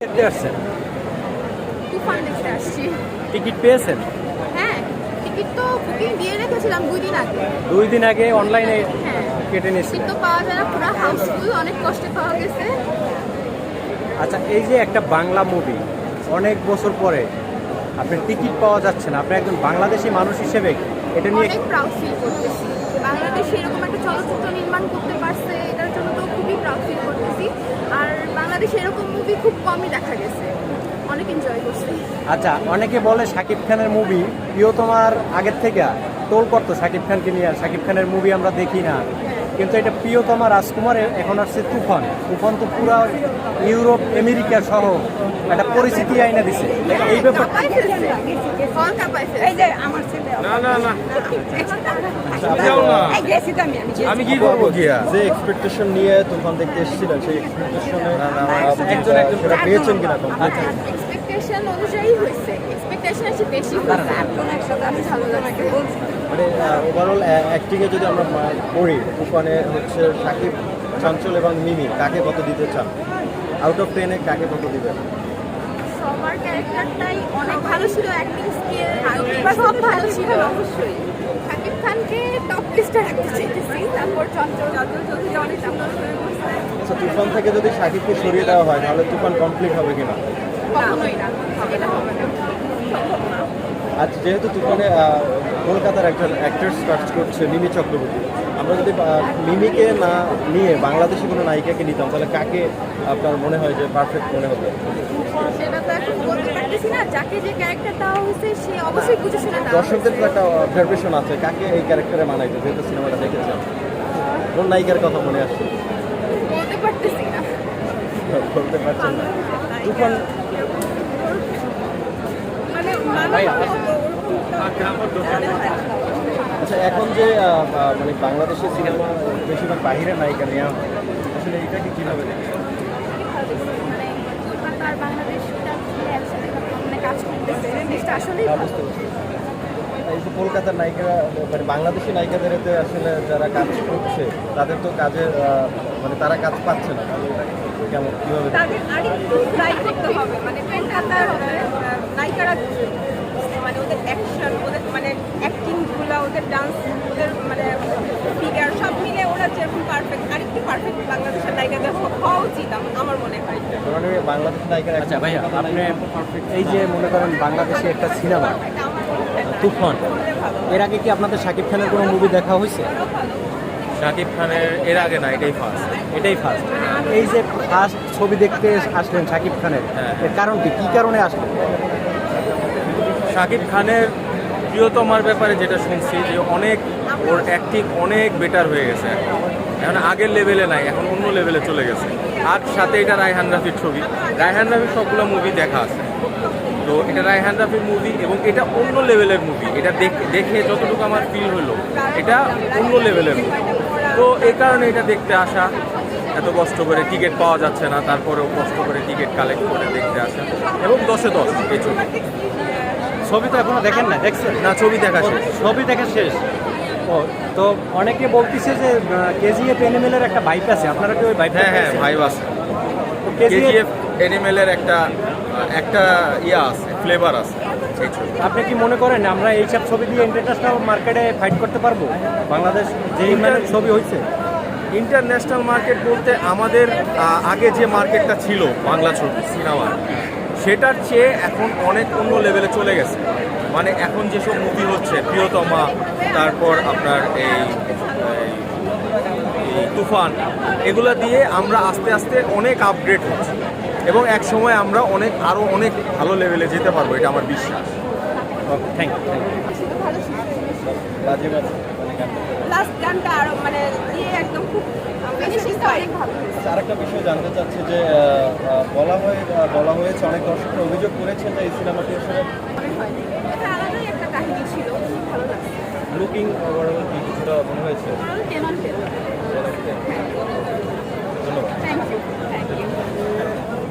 দেখতে আসছেন তুফান দেখতে আসছি। টিকিট পেয়েছেন? হ্যাঁ টিকিট তো বুকিং দিয়ে রেখেছিলাম দুই দিন আগে। দুই দিন আগে অনলাইনে হ্যাঁ কেটে নিয়েছি টিকিট তো পাওয়া যায় না পুরো হাউসফুল অনেক কষ্টে পাওয়া গেছে। আচ্ছা এই যে একটা বাংলা মুভি অনেক বছর পরে আপনি টিকিট পাওয়া যাচ্ছে না আপনি একজন বাংলাদেশি মানুষ হিসেবে এটা নিয়ে অনেক প্রাউড ফিল করতেছি। বাংলাদেশ এরকম একটা চলচ্চিত্র নির্মাণ করতে পারছে এটার জন্য তো খুবই প্রাউড ফিল করতেছি আর বাংলাদেশে এরকম মুভি খুব কমই দেখা গেছে। অনেক এনজয় করছি। আচ্ছা অনেকে বলে শাকিব খানের মুভি প্রিয় তোমার আগের থেকে টোল করতো শাকিব খানকে নিয়ে। শাকিব খানের মুভি আমরা দেখি না। কিন্তু এটা প্রিয় তোমার রাজকুমারের এখন আসছে তুফান। তুফান তো পুরো ইউরোপ আমেরিকা সহ একটা পরিস্থিতি আইনা দিছে। এই ব্যাপার কাঁপাই ফেলছে ফল কাঁপাই ফেলছে এই যে আমার ছেলে। না না না। এখন যাও না। এই গেছি তো আমি কি করব? গিয়া যে এক্সপেকটেশন নিয়ে তুফান দেখতে এসেছিলেন সেই এক্সপেকটেশনে একজন একজন। পেয়েছেন কিনা আচ্ছা এক্সপেকটেশন অনুযায়ী হয়েছে। এক্সপেকটেশন আছে বেশি হয়েছে। এখন একসাথে আমি ভালো লাগছে। মানে ওভারঅল অ্যাক্টিংয়ে যদি আমরা হচ্ছে সাকিব চঞ্চল এবং মিমি কাকে কত দিতে চান? আউট অফ টেনে কাকে কত দিবেন? সবার ক্যারেক্টারটাই অনেক ভালো ছিল অ্যাক্টিং স্কিল সব ভালো ছিল। অবশ্যই। শাকিব খানকে টপ লিস্টে রাখতে চাইতেছি তারপর চঞ্চল চঞ্চল চৌধুরী অনেক সুন্দর আচ্ছা তুফান থেকে যদি সাকিবকে সরিয়ে দেওয়া হয় তাহলে তুফান কমপ্লিট হবে কিনা? কখনোই না এটা হবে না। আজ যেহেতু তুফানে কলকাতার একজন অ্যাক্টার্স কাজ করছে মিমি চক্রবর্তী আমরা যদি মিমিকে না নিয়ে বাংলাদেশি কোনো নায়িকাকে নিতাম তাহলে কাকে আপনার মনে হয় যে পারফেক্ট মনে হতো সেটা তো এখন বলতে পারতেছি না। যাকে যে ক্যারেক্টার দেওয়া হয়েছে সে অবশ্যই বুঝে শুনে দর্শকদের তো একটা অবজারভেশন আছে কাকে এই ক্যারেক্টারে মানাইতো যেহেতু সিনেমাটা দেখেছেন। কোন নায়িকার কথা মনে আসছে? বলতে পারতেছি না। বলতে পারছেন না। তুফান মানে। আচ্ছা এখন যে মানে বাংলাদেশের সিনেমা বেশিরভাগ বাহিরের নায়িকা নেওয়া হয়, আসলে এটাকে কীভাবে আসলেই হ্যাঁ। এই যে কলকাতার নায়িকারা মানে বাংলাদেশি নায়িকাদের এতে আসলে যারা কাজ করছে, তাদের তো কাজের মানে তারা কাজ পাচ্ছে না। কেমন, কীভাবে মানে মানে ওদের অ্যাকশন ওদের ওদের ডান্স ওদের মানে ফিগার সব মিলে ওরা যেরকম পারফেক্ট আরেকটু পারফেক্ট বাংলাদেশের নায়িকাদের হওয়া উচিত আমার মনে হয়। মানে নায়িকার আচ্ছা ভাইয়া আপনি এই যে মনে করেন বাংলাদেশে একটা সিনেমা তুফান এর আগে কি আপনাদের শাকিব খানের কোনো মুভি দেখা হয়েছে? শাকিব খানের এর আগে না এটাই ফার্স্ট এটাই ফার্স্ট এই যে ফার্স্ট ছবি দেখতে আসলেন শাকিব খানের হ্যাঁ। এর কারণ কি? কি কারণে আসলেন? শাকিব খানের প্রিয়তমার ব্যাপারে যেটা শুনছি যে অনেক ওর অ্যাক্টিং অনেক বেটার হয়ে গেছে এখন। আগের লেভেলে নাই, এখন অন্য লেভেলে চলে গেছে। আর সাথে এটা রায়হান রাফির ছবি। রায়হান রাফির সবগুলো মুভি দেখা আছে। তো এটা রায়হান রাফির মুভি এবং এটা অন্য লেভেলের মুভি এটা দেখ- দেখে যতটুকু আমার ফিল হলো, এটা অন্য লেভেলের মুভি তো এই কারণে এটা দেখতে আসা, এত কষ্ট করে টিকিট পাওয়া যাচ্ছে না, তারপরেও কষ্ট করে টিকিট কালেক্ট করে দেখতে আসা। এবং দশে দশ এই ছবি। ছবি তো এখনও দেখেন না দেখছেন? না ছবি দেখা ছবি দেখা শেষ। ও তো অনেকে বলতেছে যে কেজিএফ এনিমেলের একটা বাইক আছে। আপনারা কি ওই বাইক হ্যাঁ হ্যাঁ ভাই আছে। কেজিএফ এনিমেলের একটা একটা ইয়া আছে ফ্লেভার আছে আপনি কি মনে করেন আমরা এইসব ছবি দিয়ে ইন্টারন্যাশনাল মার্কেটে ফাইট করতে পারব? বাংলাদেশ যে ছবি হয়েছে ইন্টারন্যাশনাল মার্কেট বলতে আমাদের আগে যে মার্কেটটা ছিল বাংলা ছবি সিনেমার সেটার চেয়ে এখন অনেক অন্য লেভেলে চলে গেছে। মানে এখন যেসব মুভি হচ্ছে প্রিয়তমা তারপর আপনার এই তুফান এগুলো দিয়ে আমরা আস্তে আস্তে অনেক আপগ্রেড হচ্ছি। এবং এক সময় আমরা অনেক আরও অনেক ভালো লেভেলে যেতে পারব এটা আমার বিশ্বাস। থ্যাংক ইউ শুধু ভালো লাস্ট গানটা আরও মানে দিয়ে একদম খুব হয়েছে। আচ্ছা, আরেকটা বিষয় জানতে চাচ্ছি যে বলা হয়ে বলা হয়েছে অনেক দর্শকরা অভিযোগ করেছেন যে এই সিনেমাটি আসলে মনে হয়নি এটা আলাদাই একটা কাহিনী ছিল ভালো লাগছে। লুকিং ওভারঅল কি কিছুটা মনে হয়েছে? ধন্যবাদ। Thank you thank you